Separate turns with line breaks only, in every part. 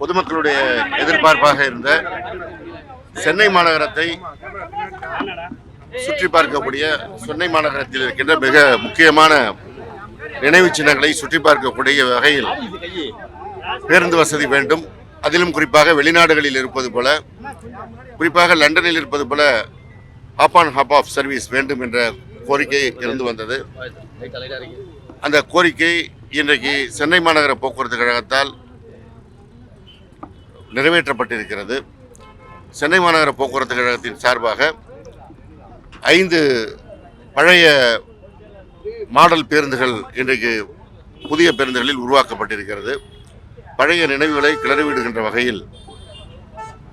பொதுமக்களுடைய எதிர்பார்ப்பாக இருந்த சென்னை மாநகரத்தை சுற்றி பார்க்கக்கூடிய சென்னை மாநகரத்தில் இருக்கின்ற மிக முக்கியமான நினைவு சின்னங்களை சுற்றி பார்க்கக்கூடிய வகையில் பேருந்து வசதி வேண்டும். அதிலும் குறிப்பாக வெளிநாடுகளில் இருப்பது போல குறிப்பாக லண்டனில் இருப்பது போல hop on hop off service வேண்டும் என்ற கோரிக்கை இருந்து வந்தது. அந்த கோரிக்கை இன்றைக்கு சென்னை மாநகர போக்குவரத்து கழகத்தால் நிறைவேற்றப்பட்டிருக்கிறது. சென்னை மாநகர போக்குவரத்து கழகத்தின் சார்பாக ஐந்து பழைய மாடல் பேருந்துகள் இன்றைக்கு புதிய பேருந்துகளில் உருவாக்கப்பட்டிருக்கிறது. பழைய நினைவுகளை கிளறிவிடுகின்ற வகையில்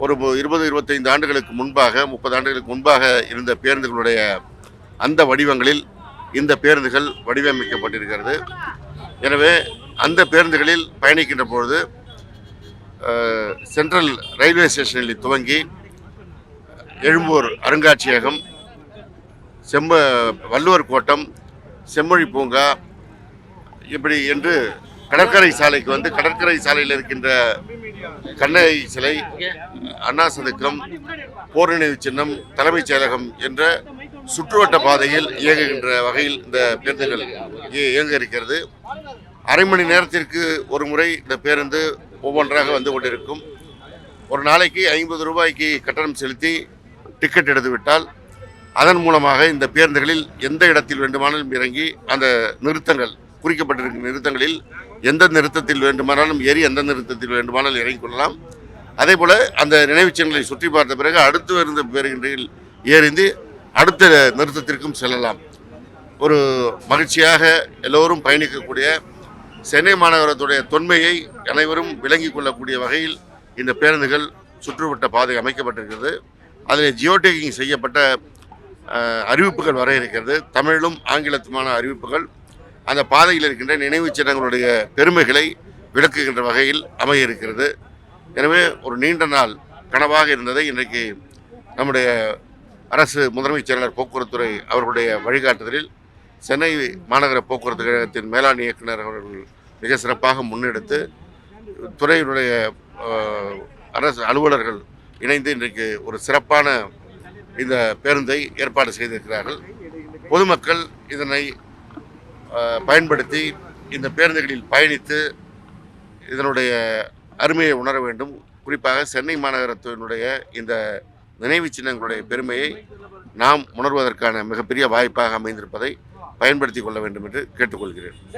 ஒரு இருபது இருபத்தைந்து ஆண்டுகளுக்கு முன்பாக முப்பது ஆண்டுகளுக்கு முன்பாக இருந்த பேருந்துகளுடைய அந்த வடிவங்களில் இந்த பேருந்துகள் வடிவமைக்கப்பட்டிருக்கிறது. எனவே அந்த பேருந்துகளில் பயணிக்கின்ற பொழுது சென்ட்ரல் ரயில்வே ஸ்டேஷனில் துவங்கி எழும்பூர் அருங்காட்சியகம் செம்ப வள்ளுவர் கோட்டம் செம்மொழி பூங்கா இப்படி என்று கடற்கரை சாலைக்கு வந்து கடற்கரை சாலையில் இருக்கின்ற கண்ணகை சிலை அண்ணா சதுக்கம் போர் நினைவு சின்னம் தலைமைச் செயலகம் என்ற சுற்றுவட்ட பாதையில் இயங்குகின்ற வகையில் இந்த பேருந்துகள் இயங்க இருக்கிறது. அரை மணி நேரத்திற்கு ஒரு முறை இந்த பேருந்து ஒவ்வொன்றாக வந்து கொண்டிருக்கும். ஒரு நாளைக்கு ஐம்பது ரூபாய்க்கு கட்டணம் செலுத்தி டிக்கெட் எடுத்துவிட்டால் அதன் மூலமாக இந்த பேருந்துகளில் எந்த இடத்தில் வேண்டுமானாலும் இறங்கி அந்த நிறுத்தங்கள் குறிக்கப்பட்டிருக்கும் நிறுத்தங்களில் எந்த நிறுத்தத்தில் வேண்டுமானாலும் ஏறி எந்த நிறுத்தத்தில் வேண்டுமானாலும் இறங்கிக் கொள்ளலாம். அதே போல் அந்த நினைவுச் சின்னங்களை சுற்றி பார்த்த பிறகு அடுத்து வருந்த பேருந்துகளில் ஏறிந்து அடுத்த நிறுத்தத்திற்கும் செல்லலாம். ஒரு மகிழ்ச்சியாக எல்லோரும் பயணிக்கக்கூடிய சென்னை மாநகரத்துடைய தொன்மையை அனைவரும் விளங்கிக் கொள்ளக்கூடிய வகையில் இந்த பேருந்துகள் சுற்றுவட்ட பாதை அமைக்கப்பட்டிருக்கிறது. அதில் ஜியோடேக்கிங் செய்யப்பட்ட அறிவிப்புகள் வர இருக்கிறது. தமிழிலும் ஆங்கிலத்துமான அறிவிப்புகள். அந்த பாதையில் இருக்கின்ற நினைவுச் சின்னங்களுடைய பெருமைகளை விளக்குகின்ற வகையில் அமைய இருக்கிறது. எனவே ஒரு நீண்ட நாள் கனவாக இருந்ததை இன்றைக்கு நம்முடைய அரசு முதன்மைச் செயலாளர் போக்குவரத்துறை அவர்களுடைய வழிகாட்டுதலில் சென்னை மாநகர போக்குவரத்து கழகத்தின் மேலாண் இயக்குனர் அவர்கள் மிக சிறப்பாக முன்னெடுத்து துறையினுடைய அரசு அலுவலர்கள் இணைந்து இன்றைக்கு ஒரு சிறப்பான இந்த பேருந்தை ஏற்பாடு செய்திருக்கிறார்கள். பொதுமக்கள் இதனை பயன்படுத்தி இந்த பேருந்துகளில் பயணித்து இதனுடைய அருமையை உணர வேண்டும். குறிப்பாக சென்னை மாநகரத்தினுடைய இந்த நினைவு சின்னங்களுடைய பெருமையை நாம் உணர்வதற்கான மிகப்பெரிய வாய்ப்பாக அமைந்திருப்பதை பயன்படுத்திக் கொள்ள வேண்டும் என்று கேட்டுக்கொள்கிறேன்.